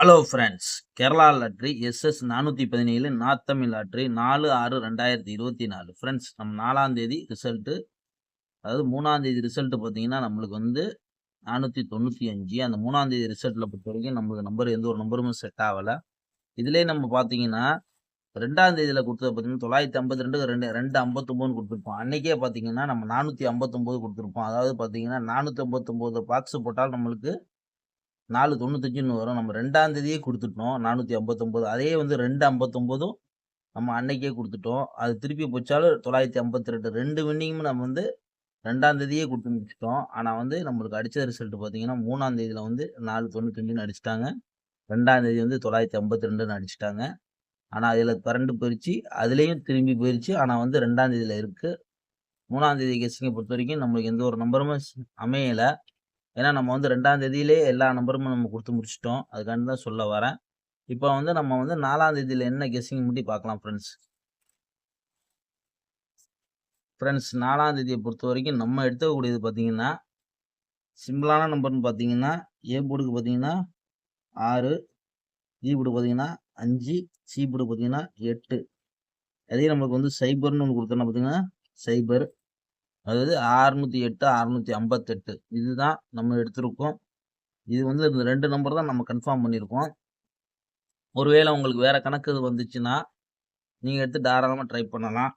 Hello friends Kerala lottery SS நானூற்றி பதினேழு நாத்தமிழ் lottery நாலு ஆறு ரெண்டாயிரத்தி இருபத்தி நாலு. ஃப்ரெண்ட்ஸ் நம்ம நாலாம் தேதி ரிசல்ட்டு அதாவது மூணாம் தேதி ரிசல்ட்டு பார்த்தீங்கன்னா நம்மளுக்கு வந்து நானூற்றி தொண்ணூற்றி அஞ்சு. அந்த மூணாம் தேதி ரிசல்ட்டில் பொறுத்த வரைக்கும் நம்மளுக்கு நம்பர் எந்த ஒரு நம்பருமே செட் ஆகலை. இதுலேயே நம்ம பார்த்தீங்கன்னா ரெண்டாம் தேதியில் கொடுத்தது பார்த்தீங்கன்னா தொள்ளாயிரத்தி ஐம்பத்தி ரெண்டு ரெண்டு ரெண்டு ஐம்பத்தொம்போது கொடுத்துருப்போம். அன்றைக்கே பார்த்தீங்கன்னா நம்ம நானூற்றி ஐம்பத்தொம்போது கொடுத்துருப்போம். அதாவது பார்த்தீங்கன்னா நானூற்றி ஐம்பத்தொம்போது பாக்ஸ் போட்டால் நம்மளுக்கு நாலு தொண்ணூத்தஞ்சுன்னு வரும். நம்ம ரெண்டாம் தேதியே கொடுத்துட்டோம். நானூற்றி ஐம்பத்தொம்போது. அதே வந்து ரெண்டு ஐம்பத்தொம்போதும் நம்ம அன்னைக்கே கொடுத்துட்டோம். அது திருப்பி போச்சாலும் தொள்ளாயிரத்தி ஐம்பத்தி ரெண்டு ரெண்டு வின்னிங்கும் நம்ம வந்து ரெண்டாம் தேதியே கொடுத்து முடிச்சிட்டோம். ஆனால் வந்து நம்மளுக்கு அடித்த ரிசல்ட் பார்த்தீங்கன்னா மூணாம் தேதியில் வந்து நாலு தொண்ணூத்தஞ்சுன்னு அடிச்சிட்டாங்க. ரெண்டாம் தேதி வந்து தொள்ளாயிரத்தி ஐம்பத்தி ரெண்டுன்னு அடிச்சிட்டாங்க. ஆனால் அதில் பரண்டு போயிடுச்சு அதுலேயும் திரும்பி போயிடுச்சு ஆனால் வந்து ரெண்டாம் தேதியில் இருக்குது மூணாம் தேதி கெஸ்டிங்கை பொறுத்த வரைக்கும் நம்மளுக்கு எந்த ஒரு நம்பருமே அமையலை. ஏன்னா நம்ம வந்து ரெண்டாம் தேதியிலே எல்லா நம்பருமே நம்ம கொடுத்து முடிச்சிட்டோம். அதுக்காண்டி தான் சொல்ல வரேன். இப்போ வந்து நம்ம வந்து நாலாம் தேதியில் என்ன கெஸ்ஸிங் முடி பார்க்கலாம் ஃப்ரெண்ட்ஸ் ஃப்ரெண்ட்ஸ் நாலாம் தேதியை பொறுத்த வரைக்கும் நம்ம எடுத்துக்கக்கூடியது பார்த்தீங்கன்னா சிம்பிளான நம்பர்னு பார்த்தீங்கன்னா ஏ போர்டுக்கு பார்த்தீங்கன்னா ஆறு. ஜி போர்டு பார்த்தீங்கன்னா அஞ்சு. சி போர்டு பார்த்தீங்கன்னா எட்டு. அதே நம்மளுக்கு வந்து சைபர்னு ஒன்று கொடுத்தோன்னா பார்த்தீங்கன்னா சைபர் அதாவது அறுநூத்தி எட்டு அறுநூத்தி ஐம்பத்தெட்டு. இதுதான் நம்ம எடுத்திருக்கோம். இது வந்து இந்த ரெண்டு நம்பர் தான் நம்ம கன்ஃபார்ம் பண்ணியிருக்கோம். ஒருவேளை உங்களுக்கு வேற கணக்கு வந்துச்சுன்னா நீங்கள் எடுத்து தாராளமாக ட்ரை பண்ணலாம்.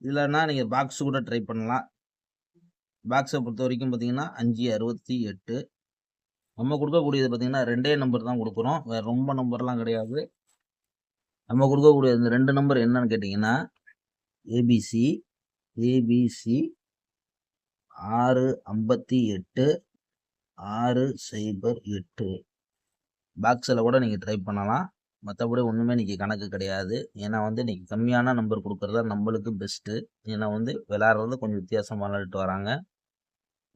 இல்லைன்னா நீங்கள் பாக்ஸ் கூட ட்ரை பண்ணலாம். பாக்ஸை பொறுத்த வரைக்கும் பார்த்தீங்கன்னா அஞ்சு அறுபத்தி எட்டு. நம்ம கொடுக்கக்கூடியது பார்த்தீங்கன்னா ரெண்டே நம்பர் தான் கொடுக்குறோம். வேறு ரொம்ப நம்பர்லாம் கிடையாது. நம்ம கொடுக்கக்கூடிய இந்த ரெண்டு நம்பர் என்னன்னு கேட்டிங்கன்னா ஏபிசி ஏபிசி ஆறு ஐம்பத்தி எட்டு ஆறு சைபர் எட்டு. பாக்ஸில் கூட நீங்கள் ட்ரை பண்ணலாம். மற்றபடி ஒன்றுமே இன்றைக்கி கணக்கு கிடையாது. ஏன்னா வந்து இன்றைக்கி கம்மியான நம்பர் கொடுக்குறது தான் நம்மளுக்கு பெஸ்ட்டு ஏன்னா வந்து விளாட்றது கொஞ்சம் வித்தியாசமாக விளாண்டுட்டு வராங்க.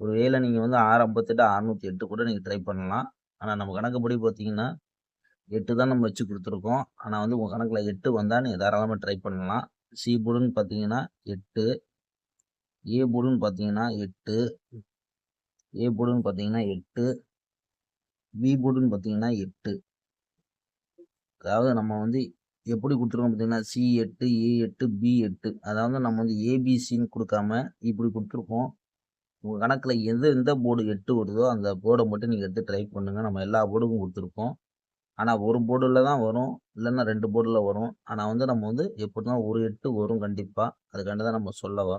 ஒரு வேளை நீங்கள் வந்து ஆறு ஐம்பத்தெட்டு அறுநூற்றி எட்டு கூட நீங்கள் ட்ரை பண்ணலாம். ஆனால் நம்ம கணக்குப்படி பார்த்தீங்கன்னா எட்டு தான் நம்ம வச்சு கொடுத்துருக்கோம். ஆனால் வந்து உங்கள் கணக்கில் எட்டு வந்தால் நீங்கள் தாராளமாக ட்ரை பண்ணலாம். சீபுடுன்னு பார்த்தீங்கன்னா எட்டு ஏ போர்டுன்னு பார்த்தீங்கன்னா எட்டு. ஏ போர்டுன்னு பார்த்தீங்கன்னா எட்டு. பி போர்டுன்னு பார்த்தீங்கன்னா எட்டு. அதாவது நம்ம வந்து எப்படி கொடுத்துருக்கோம் பார்த்தீங்கன்னா சி எட்டு ஏ எட்டு பி எட்டு. அதாவது நம்ம வந்து ஏபிசின்னு கொடுக்காம இப்படி கொடுத்துருக்கோம். உங்கள் கணக்கில் எது எந்த போர்டு எட்டு வருதோ அந்த போர்டை மட்டும் நீங்கள் எடுத்து ட்ரை பண்ணுங்கள் நம்ம எல்லா போர்டுக்கும் கொடுத்துருக்கோம். ஆனால் ஒரு போர்டில் தான் வரும். இல்லைன்னா ரெண்டு போர்டில் வரும். ஆனால் வந்து நம்ம வந்து எப்படி தான் ஒரு எட்டு வரும் கண்டிப்பாக அதுக்காண்டி தான் நம்ம சொல்ல வரோம்.